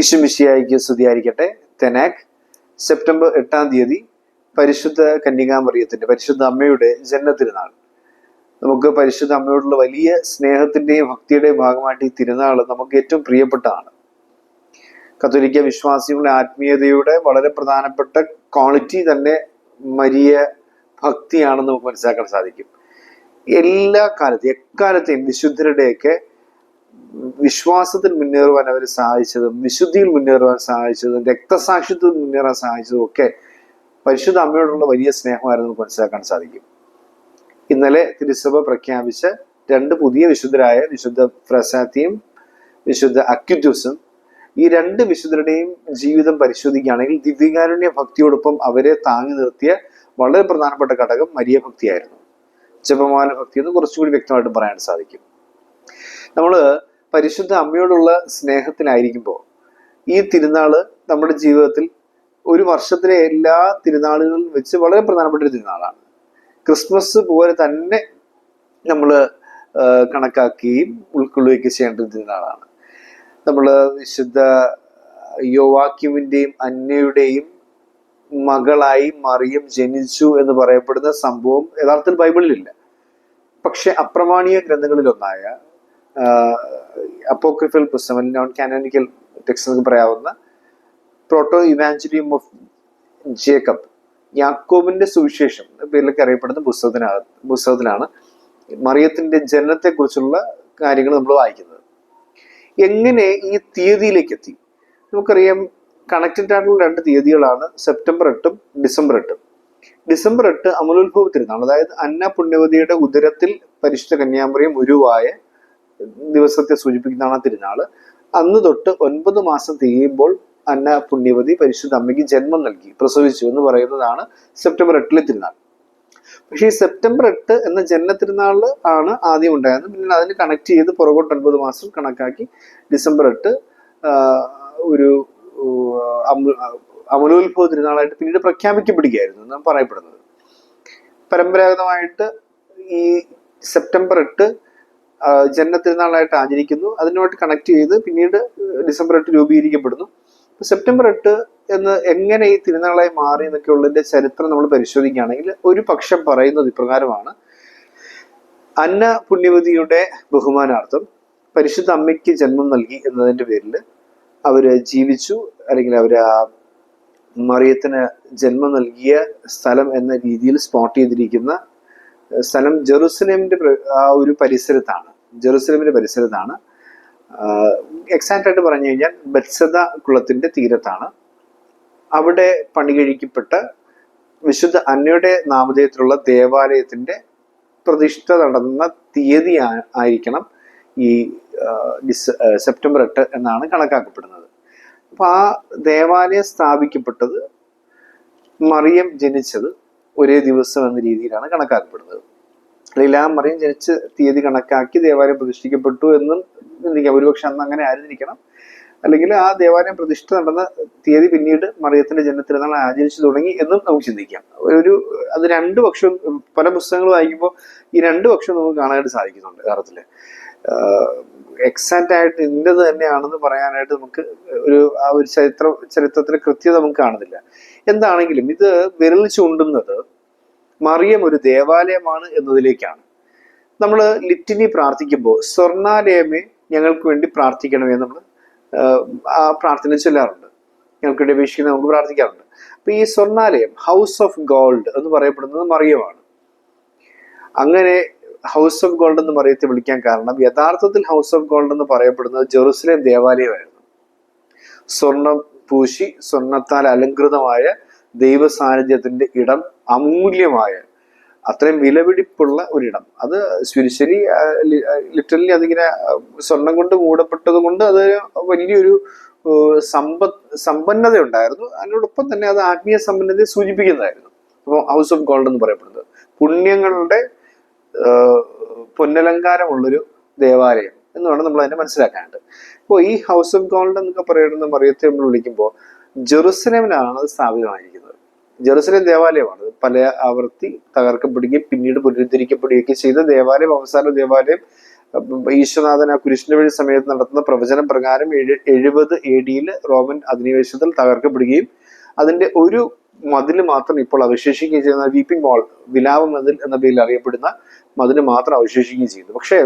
ഈശുമിശിയായിക്ക് സ്തുതിയായിരിക്കട്ടെ. തെനാക് സെപ്റ്റംബർ എട്ടാം തീയതി പരിശുദ്ധ കന്യകാമറിയത്തിന്റെ പരിശുദ്ധ അമ്മയുടെ ജന്മതിരുനാൾ. നമുക്ക് പരിശുദ്ധ അമ്മയോടുള്ള വലിയ സ്നേഹത്തിന്റെയും ഭക്തിയുടെയും ഭാഗമായിട്ട് ഈ തിരുനാൾ നമുക്ക് ഏറ്റവും പ്രിയപ്പെട്ടതാണ്. കത്തോലിക്ക വിശ്വാസികളുടെ ആത്മീയതയുടെ വളരെ പ്രധാനപ്പെട്ട ക്വാളിറ്റി തന്നെ മരിയ ഭക്തിയാണെന്ന് നമുക്ക് മനസ്സിലാക്കാൻ സാധിക്കും. എല്ലാ കാലത്തും എക്കാലത്തെയും വിശുദ്ധരുടെയൊക്കെ വിശ്വാസത്തിൽ മുന്നേറുവാൻ അവരെ സഹായിച്ചതും വിശുദ്ധിയിൽ മുന്നേറുവാൻ സഹായിച്ചതും രക്തസാക്ഷിത്വത്തിൽ മുന്നേറാൻ സഹായിച്ചതും ഒക്കെ പരിശുദ്ധ അമ്മയോടുള്ള വലിയ സ്നേഹമായിരുന്നു നമുക്ക് മനസ്സിലാക്കാൻ സാധിക്കും. ഇന്നലെ തിരുസഭ പ്രഖ്യാപിച്ച രണ്ട് പുതിയ വിശുദ്ധരായ വിശുദ്ധ പ്രസാത്തിയും വിശുദ്ധ അക്യുറ്റൂസും ഈ രണ്ട് വിശുദ്ധരുടെയും ജീവിതം പരിശോധിക്കുകയാണെങ്കിൽ ദിവ്യകാരുണ്യ ഭക്തിയോടൊപ്പം അവരെ താങ്ങി നിർത്തിയ വളരെ പ്രധാനപ്പെട്ട ഘടകം മരിയ ഭക്തിയായിരുന്നു ജപമാല ഭക്തി എന്ന് കുറച്ചുകൂടി വ്യക്തമായിട്ട് പറയാൻ സാധിക്കും. നമ്മൾ പരിശുദ്ധ അമ്മയോടുള്ള സ്നേഹത്തിലായിരിക്കുമ്പോൾ ഈ തിരുനാൾ നമ്മുടെ ജീവിതത്തിൽ ഒരു വർഷത്തിലെ എല്ലാ തിരുനാളുകളിലും വെച്ച് വളരെ പ്രധാനപ്പെട്ട ഒരു തിരുനാളാണ്. ക്രിസ്മസ് പോലെ തന്നെ നമ്മൾ കണക്കാക്കുകയും ഉൾക്കൊള്ളുകയൊക്കെ ചെയ്യേണ്ട ഒരു തിരുനാളാണ്. നമ്മൾ വിശുദ്ധ യോവാക്യുവിന്റെയും അന്നയുടെയും മകളായി മറിയം ജനിച്ചു എന്ന് പറയപ്പെടുന്ന സംഭവം യഥാർത്ഥത്തിൽ ബൈബിളിലില്ല. പക്ഷെ അപ്രമാണീയ ഗ്രന്ഥങ്ങളിലൊന്നായ അപ്പോക്രിഫൽ പുസ്തകം അല്ലെങ്കിൽ നോൺ കാനോനിക്കൽ ടെക്സ്റ്റ് എന്ന് പറയാവുന്ന പ്രോട്ടോ ഇവാഞ്ചലിയം ഓഫ് ജേക്കബ് യാക്കോബിന്റെ സുവിശേഷം പേരിലൊക്കെ അറിയപ്പെടുന്ന പുസ്തകത്തിനകത്ത് പുസ്തകത്തിലാണ് മറിയത്തിന്റെ ജനനത്തെക്കുറിച്ചുള്ള കാര്യങ്ങൾ നമ്മൾ വായിക്കുന്നത്. എങ്ങനെ ഈ തീയതിയിലേക്ക് എത്തി നമുക്കറിയാം കണക്റ്റഡ് ആയിട്ടുള്ള രണ്ട് തീയതികളാണ് സെപ്റ്റംബർ എട്ടും ഡിസംബർ എട്ടും. ഡിസംബർ എട്ട് അമലോത്ഭവ അതായത് അന്ന പുണ്യവതിയുടെ ഉദരത്തിൽ പരിശുദ്ധ കന്യാമറിയം ഉരുവായ ദിവസത്തെ സൂചിപ്പിക്കുന്നതാണ് തിരുനാൾ. അന്ന് തൊട്ട് ഒൻപത് മാസം തികയുമ്പോൾ അന്ന പുണ്യവതി പരിശുദ്ധ അമ്മയ്ക്ക് ജന്മം നൽകി. പ്രസവിച്ചു എന്ന് പറയുന്നതാണ് സെപ്റ്റംബർ എട്ടിലെ തിരുനാൾ. പക്ഷേ ഈ സെപ്റ്റംബർ എട്ട് എന്ന ജന്മ തിരുനാൾ ആണ് ആദ്യം ഉണ്ടായിരുന്നത്. പിന്നെ അതിന് കണക്ട് ചെയ്ത് പുറകോട്ട് ഒൻപത് മാസം കണക്കാക്കി ഡിസംബർ എട്ട് ഒരു അമലോത്ഭവ തിരുനാളായിട്ട് പിന്നീട് പ്രഖ്യാപിക്കപ്പെടുകയായിരുന്നു എന്നാണ് പറയപ്പെടുന്നത്. പരമ്പരാഗതമായിട്ട് ഈ സെപ്റ്റംബർ എട്ട് ജന്മ തിരുനാളായിട്ട് ആചരിക്കുന്നു. അതിനുമായിട്ട് കണക്ട് ചെയ്ത് പിന്നീട് ഡിസംബർ എട്ട് രൂപീകരിക്കപ്പെടുന്നു. സെപ്റ്റംബർ എട്ട് എന്ന് എങ്ങനെ ഈ തിരുനാളായി മാറി എന്നൊക്കെ ഉള്ളതിന്റെ ചരിത്രം നമ്മൾ പരിശോധിക്കുകയാണെങ്കിൽ ഒരു പക്ഷം പറയുന്നത് ഇപ്രകാരമാണ്. അന്ന പുണ്യവതിയുടെ ബഹുമാനാർത്ഥം പരിശുദ്ധ അമ്മയ്ക്ക് ജന്മം നൽകി എന്നതിന്റെ പേരിൽ അവർ ജീവിച്ചു. അല്ലെങ്കിൽ അവർ മറിയത്തിന് ജന്മം നൽകിയ സ്ഥലം എന്ന രീതിയിൽ സ്പോട്ട് ചെയ്തിരിക്കുന്ന സ്ഥലം ജെറുസലേമിന്റെ ആ ഒരു പരിസരത്താണ്. ജെറുസലേമിന്റെ പരിസരത്താണ്. എക്സാക്റ്റ് ആയിട്ട് പറഞ്ഞു കഴിഞ്ഞാൽ ബത്സദ കുളത്തിന്റെ തീരത്താണ്. അവിടെ പണി കഴിക്കപ്പെട്ട വിശുദ്ധ അന്നയുടെ നാമധേയത്തിലുള്ള ദേവാലയത്തിന്റെ പ്രതിഷ്ഠ നടന്ന തീയതി ആയിരിക്കണം ഈ ഡിസ സെപ്റ്റംബർ എട്ട് എന്നാണ് കണക്കാക്കപ്പെടുന്നത്. അപ്പൊ ആ ദേവാലയം സ്ഥാപിക്കപ്പെട്ടത് മറിയം ജനിച്ചത് ഒരേ ദിവസം എന്ന രീതിയിലാണ് കണക്കാക്കപ്പെടുന്നത്. ആ മറിയം ജനിച്ച തീയതി കണക്കാക്കി ദേവാലയം പ്രതിഷ്ഠിക്കപ്പെട്ടു എന്നും ചിന്തിക്കാം. ഒരുപക്ഷെ അന്ന് അങ്ങനെ ആയിരുന്നിരിക്കണം. അല്ലെങ്കിൽ ആ ദേവാലയം പ്രതിഷ്ഠ നടന്ന തീയതി പിന്നീട് മറിയത്തിന്റെ ജന്മത്തിരുന്നാൾ ആചരിച്ചു തുടങ്ങി എന്നും നമുക്ക് ചിന്തിക്കാം. ഒരു അത് രണ്ട് പക്ഷവും പല പുസ്തകങ്ങൾ വായിക്കുമ്പോൾ ഈ രണ്ട് പക്ഷവും നമുക്ക് കാണാനായിട്ട് സാധിക്കുന്നുണ്ട് യഥാർത്ഥത്തിൽ. എക്സാക്റ്റ് ആയിട്ട് ഇന്നത് തന്നെയാണെന്ന് പറയാനായിട്ട് നമുക്ക് ഒരു ആ ഒരു ചരിത്ര ചരിത്രത്തിലെ കൃത്യത നമുക്ക് കാണുന്നില്ല. എന്താണെങ്കിലും ഇത് വിരൽ ചൂണ്ടുന്നത് മറിയം ഒരു ദേവാലയമാണ് എന്നതിലേക്കാണ്. നമ്മൾ ലിറ്റിനി പ്രാർത്ഥിക്കുമ്പോൾ സ്വർണാലയമേ ഞങ്ങൾക്ക് വേണ്ടി പ്രാർത്ഥിക്കണമേ നമ്മൾ ആ പ്രാർത്ഥന ചൊല്ലാറുണ്ട്. ഞങ്ങൾക്ക് വേണ്ടി അപേക്ഷിക്കുന്ന നമുക്ക് പ്രാർത്ഥിക്കാറുണ്ട്. അപ്പൊ ഈ സ്വർണാലയം ഹൗസ് ഓഫ് ഗോൾഡ് എന്ന് പറയപ്പെടുന്നത് മറിയമാണ്. അങ്ങനെ ഹൗസ് ഓഫ് ഗോൾഡ് എന്ന് മറിയത്തെ വിളിക്കാൻ കാരണം യഥാർത്ഥത്തിൽ ഹൗസ് ഓഫ് ഗോൾഡ് എന്ന് പറയപ്പെടുന്നത് ജെറുസലേം ദേവാലയമായിരുന്നു. സ്വർണം പൂശി സ്വർണത്താൽ അലങ്കൃതമായ ദൈവ സാന്നിധ്യത്തിന്റെ ഇടം അമൂല്യമായ അത്രയും വിലപിടിപ്പുള്ള ഒരിടം. അത് സ്പിരിച്വലി ലിറ്ററലി അതിങ്ങനെ സ്വർണം കൊണ്ട് മൂടപ്പെട്ടത് കൊണ്ട് അത് വലിയൊരു സമ്പ സമ്പന്നത ഉണ്ടായിരുന്നു അതിനോടൊപ്പം തന്നെ അത് ആത്മീയ സമ്പന്നതയെ സൂചിപ്പിക്കുന്നതായിരുന്നു. അപ്പോൾ ഹൗസ് ഓഫ് ഗോൾഡ് എന്ന് പറയപ്പെടുന്നത്. പുണ്യങ്ങളുടെ പൊന്നലങ്കാരമുള്ളൊരു ദേവാലയം എന്ന് വേണം നമ്മൾ അതിനെ മനസ്സിലാക്കാനുണ്ട് അപ്പോൾ ഈ ഹൗസ് ഓഫ് ഗോൾഡ് എന്നൊക്കെ പറയുന്ന മറിയത്തെ നമ്മൾ വിളിക്കുമ്പോൾ ജെറുസലേമിലാണ് അത് സ്ഥാപിതമായിരിക്കുന്നത്. ജെറുസലേം ദേവാലയമാണ്. പല ആവർത്തി തകർക്കപ്പെടുകയും പിന്നീട് പുനരുദ്ധരിക്കപ്പെടുകയൊക്കെ ചെയ്ത ദേവാലയം അവസാന ദേവാലയം. ഈശ്വനാഥൻ ആ കുരിശിന്റെ വഴി സമയത്ത് നടത്തുന്ന പ്രവചനം പ്രകാരം എഴു എഴുപത് എ ഡിയിൽ റോമൻ അധിനിവേശത്തിൽ തകർക്കപ്പെടുകയും അതിന്റെ ഒരു മതിൽ മാത്രം ഇപ്പോൾ അവശേഷിക്കുകയും ചെയ്യുന്ന വീപ്പിംഗ് വാൾ വിലാപ മതിൽ എന്ന പേരിൽ അറിയപ്പെടുന്ന മതിൽ മാത്രം അവശേഷിക്കുകയും ചെയ്യുന്നു. പക്ഷേ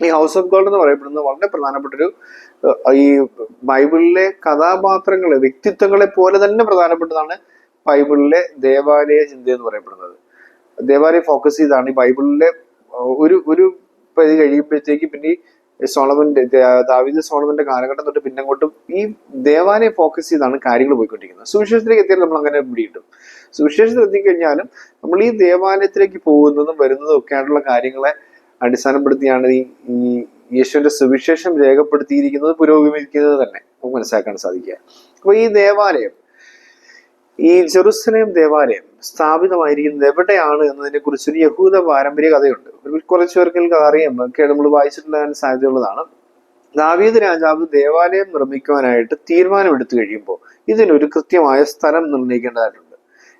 ഈ ഹൗസ് ഓഫ് ഗോൾഡ് എന്ന് പറയപ്പെടുന്നത് വളരെ പ്രധാനപ്പെട്ടൊരു ഈ ബൈബിളിലെ കഥാപാത്രങ്ങളെ വ്യക്തിത്വങ്ങളെ പോലെ തന്നെ പ്രധാനപ്പെട്ടതാണ് ബൈബിളിലെ ദേവാലയ ചിന്ത എന്ന് പറയപ്പെടുന്നത്. ദേവാലയം ഫോക്കസ് ചെയ്താണ് ഈ ബൈബിളിലെ ഒരു ഒരു പരിധി കഴിയുമ്പോഴത്തേക്ക് പിന്നെ സോളമന്റെ ദാവിദ് സോളമന്റെ കാലഘട്ടം തൊട്ട് പിന്നങ്ങോട്ടും ഈ ദേവാനെ ഫോക്കസ് ചെയ്താണ് കാര്യങ്ങൾ പോയിക്കൊണ്ടിരിക്കുന്നത്. സുവിശേഷത്തിലേക്ക് എത്തിയാൽ നമ്മൾ അങ്ങനെ പിടിയിട്ടും സുവിശേഷത്തിൽ എത്തിക്കഴിഞ്ഞാലും നമ്മൾ ഈ ദേവാലയത്തിലേക്ക് പോകുന്നതും വരുന്നതും ഒക്കെ ആയിട്ടുള്ള കാര്യങ്ങളെ അടിസ്ഥാനപ്പെടുത്തിയാണ് ഈ ഈ യേശുവിന്റെ സുവിശേഷം രേഖപ്പെടുത്തിയിരിക്കുന്നത് പുരോഗമിക്കുന്നത് തന്നെ. നമുക്ക് മനസ്സിലാക്കാൻ സാധിക്കുക. അപ്പൊ ഈ ദേവാലയം ഈ ജെറുസലേം ദേവാലയം സ്ഥാപിതമായിരിക്കുന്നത് എവിടെയാണ് എന്നതിനെ കുറിച്ച് ഒരു യഹൂദ പാരമ്പര്യ കഥയുണ്ട്. കുറച്ച് പേർക്ക് ഇത് അറിയാം. ഒക്കെ നമ്മൾ വായിച്ചിട്ടുണ്ടാകാൻ സാധ്യതയുള്ളതാണ്. ദാവീദ് രാജാവ് ദേവാലയം നിർമ്മിക്കുവാനായിട്ട് തീരുമാനമെടുത്തു കഴിയുമ്പോൾ ഇതിനൊരു കൃത്യമായ സ്ഥലം നിർണയിക്കേണ്ടതായിട്ടുണ്ട്.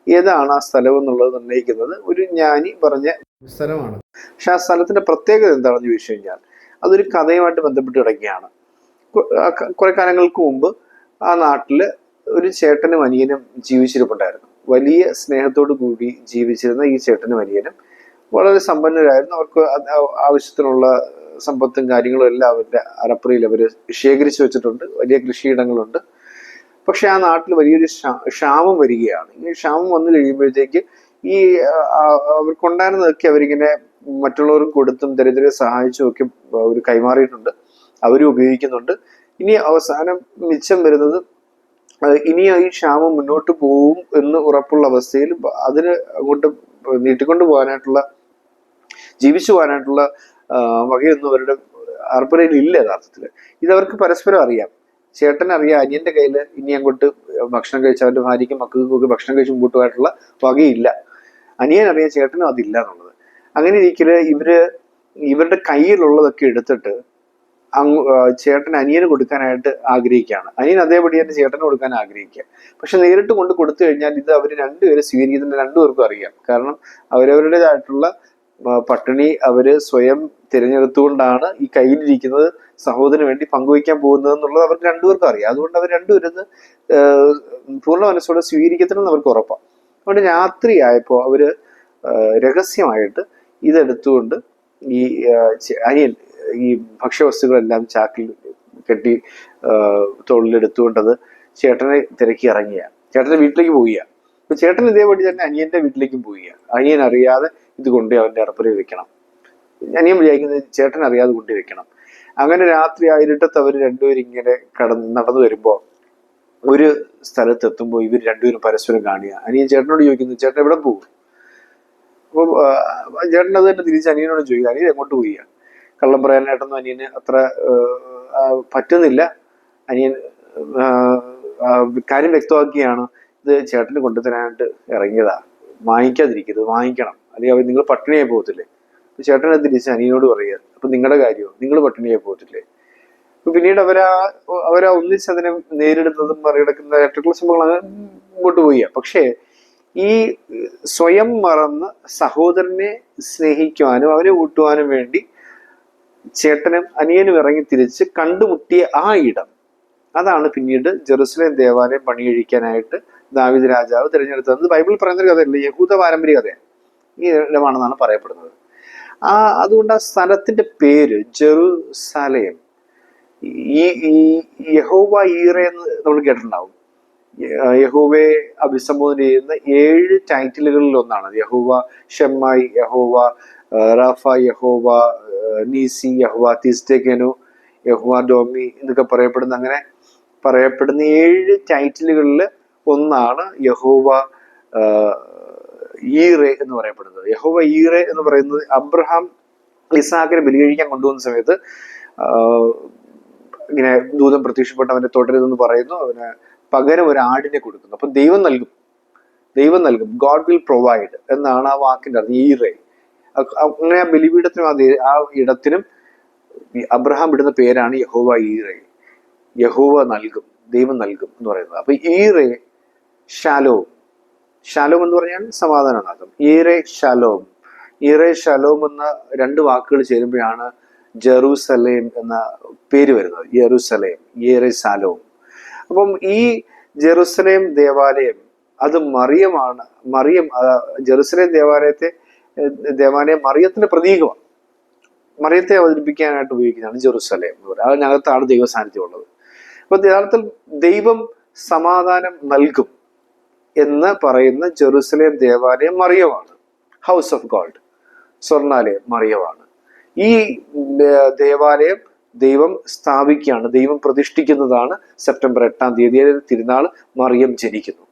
ഏതാണ് ആ സ്ഥലം എന്നുള്ളത് നിർണയിക്കുന്നത്? ഒരു ജ്ഞാനി പറഞ്ഞ സ്ഥലമാണ്. പക്ഷെ ആ സ്ഥലത്തിന്റെ പ്രത്യേകത എന്താണെന്ന് ചോദിച്ചു കഴിഞ്ഞാൽ അതൊരു കഥയുമായിട്ട് ബന്ധപ്പെട്ട് കിടക്കുകയാണ്. കുറെ കാലങ്ങൾക്ക് മുമ്പ് ആ നാട്ടിൽ ഒരു ചേട്ടനും അനിയനും ജീവിച്ചിരിപ്പുണ്ടായിരുന്നു. വലിയ സ്നേഹത്തോടു കൂടി ജീവിച്ചിരുന്ന ഈ ചേട്ടനും അനിയനും വളരെ സമ്പന്നരായിരുന്നു. അവർക്ക് ആവശ്യത്തിനുള്ള സമ്പത്തും കാര്യങ്ങളും എല്ലാം അവരുടെ അരപ്പുറയിൽ അവർ ശേഖരിച്ചു വെച്ചിട്ടുണ്ട്. വലിയ കൃഷിയിടങ്ങളുണ്ട്. പക്ഷെ ആ നാട്ടിൽ വലിയൊരു ക്ഷാമം വരികയാണ്. ഈ ക്ഷാമം വന്നു കഴിയുമ്പോഴത്തേക്ക് ഈ അവർക്കുണ്ടായിരുന്നതൊക്കെ അവരിങ്ങനെ മറ്റുള്ളവർക്ക് കൊടുത്തും ദരിദ്രരെ സഹായിച്ചും ഒക്കെ അവർ കൈമാറിയിട്ടുണ്ട്. അവരും ഉപയോഗിക്കുന്നുണ്ട്. ഇനി അവസാനം മിച്ചം വരുന്നത് ഇനി ഈ ക്ഷാമം മുന്നോട്ട് പോവും എന്ന് ഉറപ്പുള്ള അവസ്ഥയിൽ അതിന് അങ്ങോട്ട് നീട്ടിക്കൊണ്ട് പോകാനായിട്ടുള്ള ജീവിച്ചു പോകാനായിട്ടുള്ള വകയൊന്നും അവരുടെ അർപ്പണയിൽ ഇല്ല യഥാർത്ഥത്തിൽ ഇതവർക്ക് പരസ്പരം അറിയാം. ചേട്ടൻ അറിയാം അനിയന്റെ കയ്യിൽ ഇനി അങ്ങോട്ട് ഭക്ഷണം കഴിച്ച അവന്റെ ഭാര്യയ്ക്കും മക്കൾക്കും ഒക്കെ ഭക്ഷണം കഴിച്ച് മുമ്പോട്ട് പോകാനായിട്ടുള്ള വകയില്ല. അനിയൻ അറിയാം ചേട്ടനും അതില്ല എന്നുള്ളത്. അങ്ങനെ ഇരിക്കൽ ഇവർ ഇവരുടെ കയ്യിലുള്ളതൊക്കെ എടുത്തിട്ട് അങ്ങ് ചേട്ടൻ അനിയന് കൊടുക്കാനായിട്ട് ആഗ്രഹിക്കുകയാണ്. അനിയൻ അതേപടി തന്നെ ചേട്ടന് കൊടുക്കാൻ ആഗ്രഹിക്കുക. പക്ഷെ നേരിട്ട് കൊണ്ട് കൊടുത്തു കഴിഞ്ഞാൽ ഇത് അവർ രണ്ടുപേരും സ്വീകരിക്കുന്ന രണ്ടുപേർക്കും അറിയാം. കാരണം അവരവരുടേതായിട്ടുള്ള പട്ടിണി അവർ സ്വയം തിരഞ്ഞെടുത്തുകൊണ്ടാണ് ഈ കയ്യിലിരിക്കുന്നത് സഹോദരന് വേണ്ടി പങ്കുവയ്ക്കാൻ പോകുന്നത് എന്നുള്ളത് അവർക്ക് രണ്ടുപേർക്കും അറിയാം. അതുകൊണ്ട് അവർ രണ്ടുപേരും പൂർണ മനസ്സോടെ സ്വീകരിക്കത്തില്ലെന്ന് അവർക്ക് ഉറപ്പാണ് അതുകൊണ്ട് രാത്രിയായപ്പോൾ അവർ രഹസ്യമായിട്ട് ഇതെടുത്തുകൊണ്ട് ഈ അനിയൻ ഈ ഭക്ഷ്യവസ്തുക്കളെല്ലാം ചാക്കിൽ കെട്ടി തൊഴിലെടുത്തുകൊണ്ടത് ചേട്ടനെ തിരക്കി ഇറങ്ങിയ. ചേട്ടന്റെ വീട്ടിലേക്ക് പോവുക അപ്പൊ ചേട്ടൻ ഇതേപടി തന്നെ അനിയന്റെ വീട്ടിലേക്കും പോവുക അനിയൻ അറിയാതെ ഇത് കൊണ്ട് അവന്റെ അറപ്പറയിൽ വെക്കണം. അനിയൻ വിചാരിക്കുന്നത് ചേട്ടൻ അറിയാതെ കൊണ്ട് വെക്കണം. അങ്ങനെ രാത്രി ആ ഇരുട്ടത്ത് അവർ രണ്ടുപേരും ഇങ്ങനെ കടന്ന് നടന്നു വരുമ്പോ ഒരു സ്ഥലത്ത് എത്തുമ്പോൾ ഇവർ രണ്ടുപേരും പരസ്പരം കാണുക. അനിയൻ ചേട്ടനോട് ചോദിക്കുന്നു ചേട്ടൻ എവിടെ പോകും? അപ്പൊ ചേട്ടൻ അത് തന്നെ തിരിച്ച് അനിയനോട് ചോദിക്കുക. അനിയൻ എങ്ങോട്ട് പോയി കള്ളം പറയാനായിട്ടൊന്നും അനിയന് അത്ര പറ്റുന്നില്ല. അനിയൻ കാര്യം വ്യക്തമാക്കിയാണ് ഇത് ചേട്ടന് കൊണ്ടുതരാനായിട്ട് ഇറങ്ങിയതാ. വാങ്ങിക്കാതിരിക്കരുത് വാങ്ങിക്കണം. അല്ലെങ്കിൽ അവർ നിങ്ങൾ പട്ടിണിയായി പോകത്തില്ലേ? അപ്പൊ ചേട്ടനെ തിരിച്ച് അനിയനോട് പറയുക അപ്പൊ നിങ്ങളുടെ കാര്യമോ? നിങ്ങൾ പട്ടിണിയായി പോകത്തില്ലേ? പിന്നീട് അവരാ അവരാ ഒന്നിച്ച് അതിനെ നേരിടുന്നതും മറികടക്കുന്നതായിട്ടുള്ള സംഭവങ്ങൾ അങ്ങനെ മുമ്പോട്ട് പോയി. പക്ഷേ ഈ സ്വയം മറന്ന് സഹോദരനെ സ്നേഹിക്കുവാനും അവനെ കൂട്ടുവാനും വേണ്ടി ചേട്ടനും അനിയനും ഇറങ്ങി തിരിച്ച് കണ്ടുമുട്ടിയ ആ ഇടം. അതാണ് പിന്നീട് ജെറുസലേം ദേവാലയം പണിയഴിക്കാനായിട്ട് ദാവിദ് രാജാവ് തിരഞ്ഞെടുത്തത്. അത് ബൈബിളിൽ പറയുന്ന ഒരു കഥയല്ല യഹൂദ പാരമ്പര്യ കഥയാണ്. ഈ ഇടമാണെന്നാണ് പറയപ്പെടുന്നത്. ആ അതുകൊണ്ട് ആ സ്ഥലത്തിന്റെ പേര് ജെറുസലേം. ഈ ഈ യഹോവ ഈറ എന്ന് നമ്മൾ കേട്ടിട്ടുണ്ടാവും. യഹോവയെ അഭിസംബോധന ചെയ്യുന്ന ഏഴ് ടൈറ്റിലുകളിൽ ഒന്നാണ് യഹോവ ഷെമ്മായി യഹോവ റാഫ യഹോവ നീസി യഹോവ തിസ്റ്റെഗനു യഹോവ ഡോമി എന്നൊക്കെ പറയപ്പെടുന്ന അങ്ങനെ പറയപ്പെടുന്ന ഏഴ് ടൈറ്റിലുകളിൽ ഒന്നാണ് യഹോവ ഈറെ എന്ന് പറയപ്പെടുന്നത്. യഹോവ ഈറെ എന്ന് പറയുന്നത് അബ്രഹാം ഇസാഖിനെ ബലികഴിക്കാൻ കൊണ്ടുവന്ന സമയത്ത് ഇങ്ങനെ ദൂതം പ്രത്യക്ഷപ്പെട്ട് അവനെ തുടരുതെന്ന് പറയുന്നു. അവന് പകരം ഒരു ആടിനെ കൊടുക്കുന്നു. അപ്പൊ ദൈവം നൽകും. ദൈവം നൽകും. ഗോഡ് വിൽ പ്രൊവൈഡ് എന്നാണ് ആ വാക്കിന്റെ അർത്ഥം. ഈറെ. അങ്ങനെ ആ ബലിപീഠത്തിനും ആ ആ ഇടത്തിനും അബ്രഹാം ഇടുന്ന പേരാണ് യഹോവ ഈറെ. യഹോവ നൽകും ദൈവം നൽകും എന്ന് പറയുന്നത്. അപ്പൊ ഈറെ ഷാലോം ഷാലോം എന്ന് പറഞ്ഞാൽ സമാധാനനാഥം ഈറെ ഷാലോം ഈറെ ഷാലോം എന്ന രണ്ട് വാക്കുകൾ ചേരുമ്പോഴാണ് ജെറൂസലേം എന്ന പേര് വരുന്നത്. യെറൂസലേം യേറസാലോം അപ്പം ഈ ജെറുസലേം ദേവാലയം അത് മറിയമാണ് മറിയം ജെറുസലേം ദേവാലയത്തെ ദേവാലയം മറിയത്തിന്റെ പ്രതീകമാണ്. മറിയത്തെ അവതരിപ്പിക്കാനായിട്ട് ഉപയോഗിക്കുന്നതാണ് ജെറുസലേം. എന്ന് പറയുന്നത് അതിനകത്താണ് ദൈവ സാന്നിധ്യം ഉള്ളത്. അപ്പൊ യഥാർത്ഥത്തിൽ ദൈവം സമാധാനം നൽകും എന്ന് പറയുന്ന ജെറുസലേം ദേവാലയം മറിയമാണ്. ഹൗസ് ഓഫ് ഗോൾഡ് സ്വർണാലയം മറിയമാണ്. ഈ ദേവാലയം ദൈവം സ്ഥാപിക്കുകയാണ് ദൈവം പ്രതിഷ്ഠിക്കുന്നതാണ് സെപ്റ്റംബർ എട്ടാം തീയതി. തിരുനാൾ മറിയം ജനിക്കുന്നു.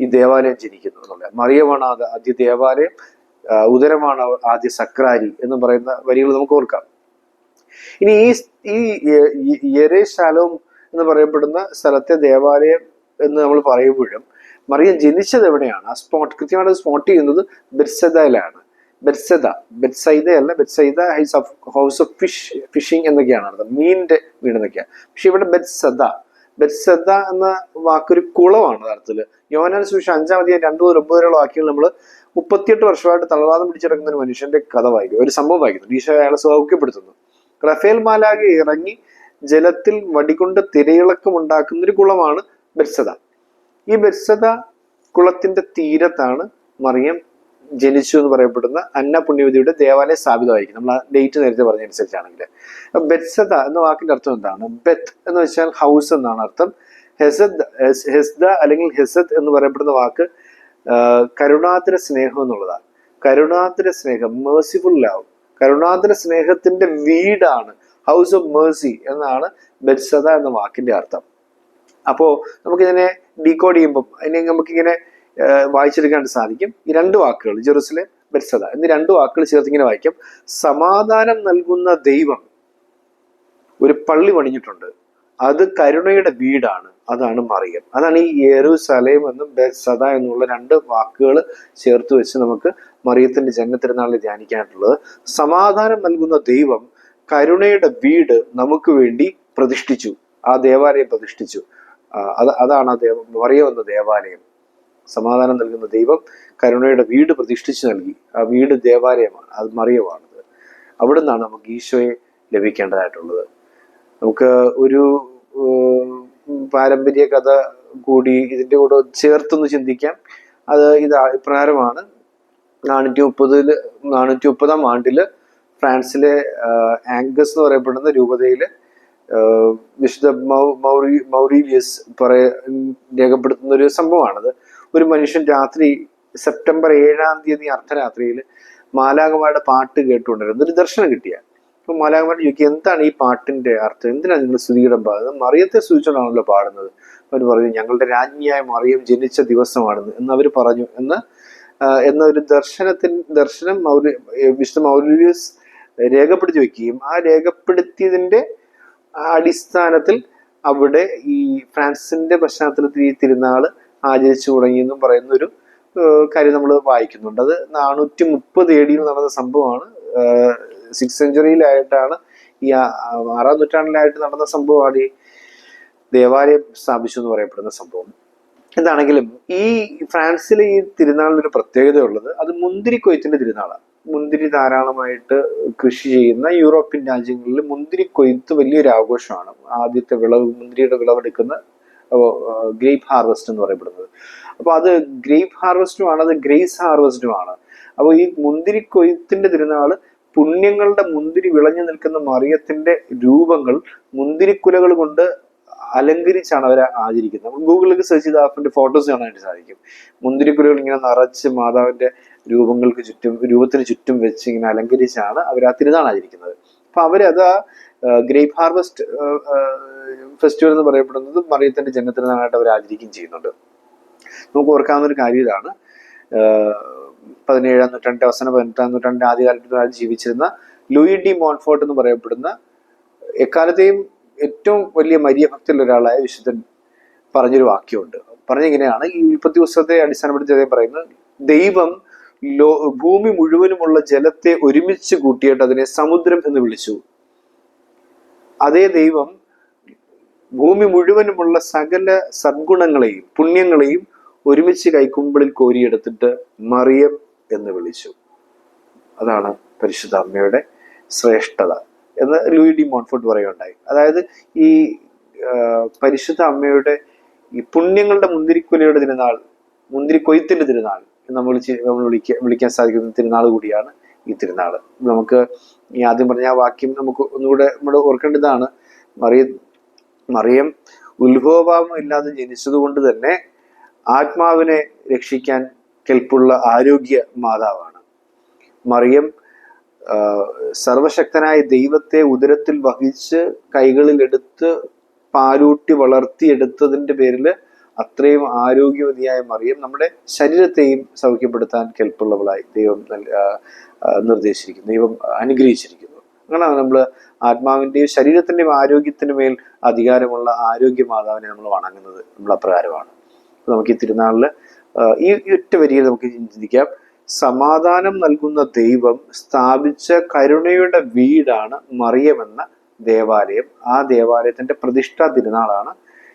ഈ ദേവാലയം ജനിക്കുന്നു. എന്നുള്ളത് മറിയമാണ് ആദ്യ ദേവാലയം ഉദരമാണ് ആദ്യ സക്രാരി എന്ന് പറയുന്ന വരികൾ നമുക്ക് ഓർക്കാം. ഇനി ഈ ഈ യെരേശാലോം എന്ന് പറയപ്പെടുന്ന സ്ഥലത്തെ ദേവാലയം എന്ന് നമ്മൾ പറയുമ്പോഴും മറിയം ജനിച്ചത് എവിടെയാണ്? ആ സ്പോട്ട് കൃത്യമായിട്ട് സ്പോട്ട് ചെയ്യുന്നത് ബെർസദയിലാണ് ബെർസദ ബെർസൈദ അല്ല Bethsaida house of house of fish fishing എന്നൊക്കെയാണ് അർത്ഥം. മീനിന്റെ വീട് എന്നൊക്കെയാണ് പക്ഷെ ഇവിടെ ബെർസദ ബെർസദ എന്ന വാക്കൊരു കുളമാണ് അർത്ഥത്തിൽ യോനാൻ സുവിശേഷം അഞ്ചാം അധികം രണ്ടു മുതൽ ഒമ്പത് വരെയുള്ള വാക്യങ്ങൾ നമ്മൾ മുപ്പത്തിയെട്ട് വർഷമായിട്ട് തളവാദം പിടിച്ചിറങ്ങുന്ന ഒരു മനുഷ്യന്റെ കഥ വായിക്കും ഒരു സംഭവം വായിക്കുന്നു ഈശോ അയാളെ സൗഖ്യപ്പെടുത്തുന്നു. റഫേൽ മാലാകെ ഇറങ്ങി ജലത്തിൽ വടികൊണ്ട് തിരയിളക്കം ഉണ്ടാക്കുന്ന ഒരു കുളമാണ് ബെർസദ. ഈ ബെർസദ കുളത്തിന്റെ തീരത്താണ് മറിയം ജനിച്ചു എന്ന് പറയപ്പെടുന്ന അന്ന പുണ്യവതിയുടെ ദേവാലയം സ്ഥാപിതമായിരിക്കും. നമ്മൾ ആ ഡേറ്റ് നേരത്തെ പറഞ്ഞതനുസരിച്ചാണെങ്കിൽ ബെത്സദ എന്ന വാക്കിന്റെ അർത്ഥം എന്താണ്? ബെത്ത് എന്ന് വെച്ചാൽ ഹൗസ് എന്നാണ് അർത്ഥം. ഹെസദ് ഹെസ്- ഹെസ്ദ അല്ലെങ്കിൽ ഹെസദ് എന്ന് പറയപ്പെടുന്ന വാക്ക് കരുണാതിര സ്നേഹം എന്നുള്ളതാണ്. കരുണാതര സ്നേഹം മേഴ്സിഫുൾ ലവ് കരുണാതര സ്നേഹത്തിന്റെ വീടാണ് ഹൗസ് ഓഫ് മേഴ്സി എന്നാണ് ബെത്സദ എന്ന വാക്കിന്റെ അർത്ഥം. അപ്പോ നമുക്കിതിനെ ഡീകോഡ് ചെയ്യുമ്പോൾ അതിനെ നമുക്കിങ്ങനെ വായിച്ചെടുക്കാൻ സാധിക്കും. ഈ രണ്ട് വാക്കുകൾ ജെറുസലേം ബെത്സദ എന്നീ രണ്ട് വാക്കുകൾ ചേർത്ത് ഇങ്ങനെ വായിക്കാം. സമാധാനം നൽകുന്ന ദൈവം ഒരു പള്ളി പണിഞ്ഞിട്ടുണ്ട്. അത് കരുണയുടെ വീടാണ്. അതാണ് മറിയം. അതാണ് ഈ യെരൂസലേം എന്നും ബെത്സദ എന്നുള്ള രണ്ട് വാക്കുകൾ ചേർത്ത് വെച്ച് നമുക്ക് മറിയത്തിന്റെ ജന്മത്തിരുന്നാളിൽ ധ്യാനിക്കാനുള്ളത്. സമാധാനം നൽകുന്ന ദൈവം കരുണയുടെ വീട് നമുക്ക് വേണ്ടി പ്രതിഷ്ഠിച്ചു. ആ ദേവാലയം പ്രതിഷ്ഠിച്ചു. അത് അതാണ് ആ ദേവ മറിയം എന്ന ദേവാലയം. സമാധാനം നൽകുന്ന ദൈവം കരുണയുടെ വീട് പ്രതിഷ്ഠിച്ചു നൽകി. ആ വീട് ദേവാലയമാണ് അത് മറിയമാണത്. അവിടെ നിന്നാണ് നമുക്ക് ഈശോയെ ലഭിക്കേണ്ടതായിട്ടുള്ളത്. നമുക്ക് ഒരു പാരമ്പര്യ കഥ കൂടി ഇതിന്റെ കൂടെ ചേർത്തൊന്ന് ചിന്തിക്കാം. അത് ഇത് ഇപ്രകാരമാണ്. നാനൂറ്റി മുപ്പതിൽ നാനൂറ്റി മുപ്പതാം ആണ്ടിൽ ഫ്രാൻസിലെ ആംഗസ് എന്ന് പറയപ്പെടുന്ന രൂപതയിൽ ആഹ്, വിശുദ്ധ മൗറി മൗറീലിയസ് പറയ രേഖപ്പെടുത്തുന്ന ഒരു സംഭവമാണത്. ഒരു മനുഷ്യൻ രാത്രി സെപ്റ്റംബർ ഏഴാം തീയതി അർദ്ധരാത്രിയിൽ മാലാകമാരുടെ പാട്ട് കേട്ടുകൊണ്ടിരുന്നത് ഒരു ദർശനം കിട്ടിയ. അപ്പൊ മാലാകമാർ ചോദിക്കുക എന്താണ് ഈ പാട്ടിന്റെ അർത്ഥം? എന്തിനാണ് നിങ്ങൾ സ്തുതിയുടെ പാടുന്നത് മറിയത്തെ സ്തുതിച്ചുകൊണ്ടാണല്ലോ പാടുന്നത്. അവർ പറഞ്ഞു ഞങ്ങളുടെ രാജ്ഞിയായ മറിയം ജനിച്ച ദിവസമാണെന്ന്. എന്ന് അവർ പറഞ്ഞു. എന്ന് എന്ന ഒരു ദർശനത്തിൻ ദർശനം മൗര്യ മൗര്യസ് രേഖപ്പെടുത്തി വെക്കുകയും ആ രേഖപ്പെടുത്തിയതിന്റെ അടിസ്ഥാനത്തിൽ അവിടെ ഈ ഫ്രാൻസിന്റെ പശ്ചാത്തലത്തിൽ ഈ തിരുനാൾ ആചരിച്ചു തുടങ്ങിയെന്നും പറയുന്ന ഒരു കാര്യം നമ്മൾ വായിക്കുന്നുണ്ട്. അത് നാനൂറ്റി മുപ്പത് ഏടിയിൽ നടന്ന സംഭവമാണ്. സിക്സ് സെഞ്ചുറിയിലായിട്ടാണ് ഈ ആറാം നൂറ്റാണ്ടിലായിട്ട് നടന്ന സംഭവമാണ് ഈ ദേവാലയം സ്ഥാപിച്ചു എന്ന് പറയപ്പെടുന്ന സംഭവം. എന്താണെങ്കിലും ഈ ഫ്രാൻസിലെ ഈ തിരുനാളിന് ഒരു പ്രത്യേകത ഉള്ളത് അത് മുന്തിരി കൊയ്ത്തിന്റെ തിരുനാളാണ്. മുന്തിരി ധാരാളമായിട്ട് കൃഷി ചെയ്യുന്ന യൂറോപ്യൻ രാജ്യങ്ങളിൽ മുന്തിരി കൊയ്ത്ത് വലിയൊരു ആഘോഷമാണ്. ആദ്യത്തെ വിളവ് മുന്തിരിയുടെ വിളവെടുക്കുന്ന ഗ്രേപ്പ് ഹാർവെസ്റ്റ് എന്ന് പറയപ്പെടുന്നത്. അപ്പോൾ അത് ഗ്രേപ്പ് ഹാർവെസ്റ്റുമാണ് അത് ഗ്രേസ് ഹാർവെസ്റ്റുമാണ്. അപ്പോൾ ഈ മുന്തിരി കൊയ്ത്തിന്റെ തിരുനാൾ പുണ്യങ്ങളുടെ മുന്തിരി വിളഞ്ഞു നിൽക്കുന്ന മറിയത്തിന്റെ രൂപങ്ങൾ മുന്തിരിക്കുലകൾ കൊണ്ട് അലങ്കരിച്ചാണ് അവരെ ആചരിക്കുന്നത്. നമ്മൾ ഗൂഗിളിൽ സെർച്ച് ചെയ്ത് ആപ്പിന്റെ ഫോട്ടോസ് കാണാനായിട്ട് സാധിക്കും. മുന്തിരിക്കുലകൾ ഇങ്ങനെ നിറച്ച് മാതാവിന്റെ രൂപങ്ങൾക്ക് ചുറ്റും രൂപത്തിന് ചുറ്റും വെച്ച് ഇങ്ങനെ അലങ്കരിച്ചാണ് അവർ ആ തിരുനാൾ ആചരിക്കുന്നത്. അപ്പൊ അവരത് ഗ്രേപ്പ് ഹാർവെസ്റ്റ് ഫെസ്റ്റിവൽ എന്ന് പറയപ്പെടുന്നത് മറിയത്തിന്റെ ജന്മത്തിനായിട്ട് അവർ ആചരിക്കുകയും ചെയ്യുന്നുണ്ട്. നമുക്ക് ഓർക്കാവുന്ന ഒരു കാര്യം ഇതാണ്. പതിനേഴാം നൂറ്റാണ്ടിന്റെ അവസാനം പതിനെട്ടാം നൂറ്റാണ്ടിന്റെ ആദ്യകാലത്ത് ജീവിച്ചിരുന്ന ലൂയി ഡി മോൺഫോർട്ട് എന്ന് പറയപ്പെടുന്ന എക്കാലത്തെയും ഏറ്റവും വലിയ മരിയ ഭക്തിയുള്ള ഒരാളായ വിശുദ്ധൻ പറഞ്ഞൊരു വാക്യമുണ്ട്. പറഞ്ഞിങ്ങനെയാണ് ഈ ഉൽപ്പത്തി പുസ്തകത്തെ അടിസ്ഥാനപ്പെടുത്തി അദ്ദേഹം പറയുന്നത് ദൈവം ലോ ഭൂമി മുഴുവനുമുള്ള ജലത്തെ ഒരുമിച്ച് കൂട്ടിയിട്ട് അതിനെ സമുദ്രം എന്ന് വിളിച്ചു. അതേ ദൈവം ഭൂമി മുഴുവനുമുള്ള സകല സദ്ഗുണങ്ങളെയും പുണ്യങ്ങളെയും ഒരുമിച്ച് കൈക്കുമ്പിളിൽ കോരിയെടുത്തിട്ട് മറിയം എന്ന് വിളിച്ചു. അതാണ് പരിശുദ്ധ അമ്മയുടെ ശ്രേഷ്ഠത എന്ന് ലൂയി ഡി മോൺഫോർട്ട് പറയുകയുണ്ടായി. അതായത് ഈ പരിശുദ്ധ അമ്മയുടെ ഈ പുണ്യങ്ങളുടെ മുന്തിരിക്കൊലയുടെ തിരുനാൾ മുന്തിരി കൊയ്ത്തിന്റെ തിരുനാൾ നമ്മൾ നമ്മൾ വിളിക്കാൻ വിളിക്കാൻ സാധിക്കുന്ന തിരുനാൾ കൂടിയാണ് ഈ തിരുനാൾ. നമുക്ക് ഈ ആദ്യം പറഞ്ഞ ആ വാക്യം നമുക്ക് ഒന്നുകൂടെ നമ്മൾ ഓർക്കേണ്ടതാണ് മറിയ മറിയം ഉത്ഭവഭാവം ഇല്ലാതെ ജനിച്ചതുകൊണ്ട് തന്നെ ആത്മാവിനെ രക്ഷിക്കാൻ കെൽപ്പുള്ള ആരോഗ്യ മാതാവാണ്. മറിയം സർവശക്തനായ ദൈവത്തെ ഉദരത്തിൽ വഹിച്ച് കൈകളിലെടുത്ത് പാലൂട്ടി വളർത്തിയെടുത്തതിന്റെ പേരിൽ അത്രയും ആരോഗ്യവതിയായ മറിയം നമ്മുടെ ശരീരത്തെയും സൗഖ്യപ്പെടുത്താൻ കെൽപ്പുള്ളവളായി ദൈവം നിർദ്ദേശിച്ചിരിക്കുന്നു ദൈവം അനുഗ്രഹിച്ചിരിക്കുന്നു. അങ്ങനെ നമ്മൾ ആത്മാവിന്റെയും ശരീരത്തിന്റെയും ആരോഗ്യത്തിന് മേൽ അധികാരമുള്ള ആരോഗ്യ മാതാവിനെ നമ്മൾ വണങ്ങുന്നത് നമ്മൾ അപ്രകാരമാണ് നമുക്ക് ഈ തിരുനാളിൽ ഈ ഒറ്റ വരിയിൽ നമുക്ക് ചിന്തിക്കാം. സമാധാനം നൽകുന്ന ദൈവം സ്ഥാപിച്ച കരുണയുടെ വീടാണ് മറിയമെന്ന ദേവാലയം. ആ ദേവാലയത്തിന്റെ പ്രതിഷ്ഠാ തിരുനാളാണ്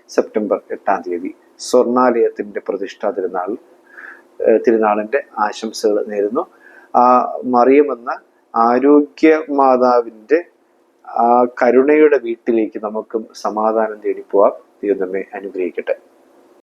സെപ്റ്റംബർ എട്ടാം തീയതി. സ്വർണാലയത്തിന്റെ പ്രതിഷ്ഠാ തിരുനാൾ തിരുനാളിന്റെ ആശംസകൾ നേരുന്നു. ആ മറിയമെന്ന ആരോഗ്യ മാതാവിന്റെ ആ കരുണയുടെ വീട്ടിലേക്ക് നമുക്കും സമാധാനം തേടിപ്പോവാം പോവാം. ദൈവം നമ്മെ അനുഗ്രഹിക്കട്ടെ.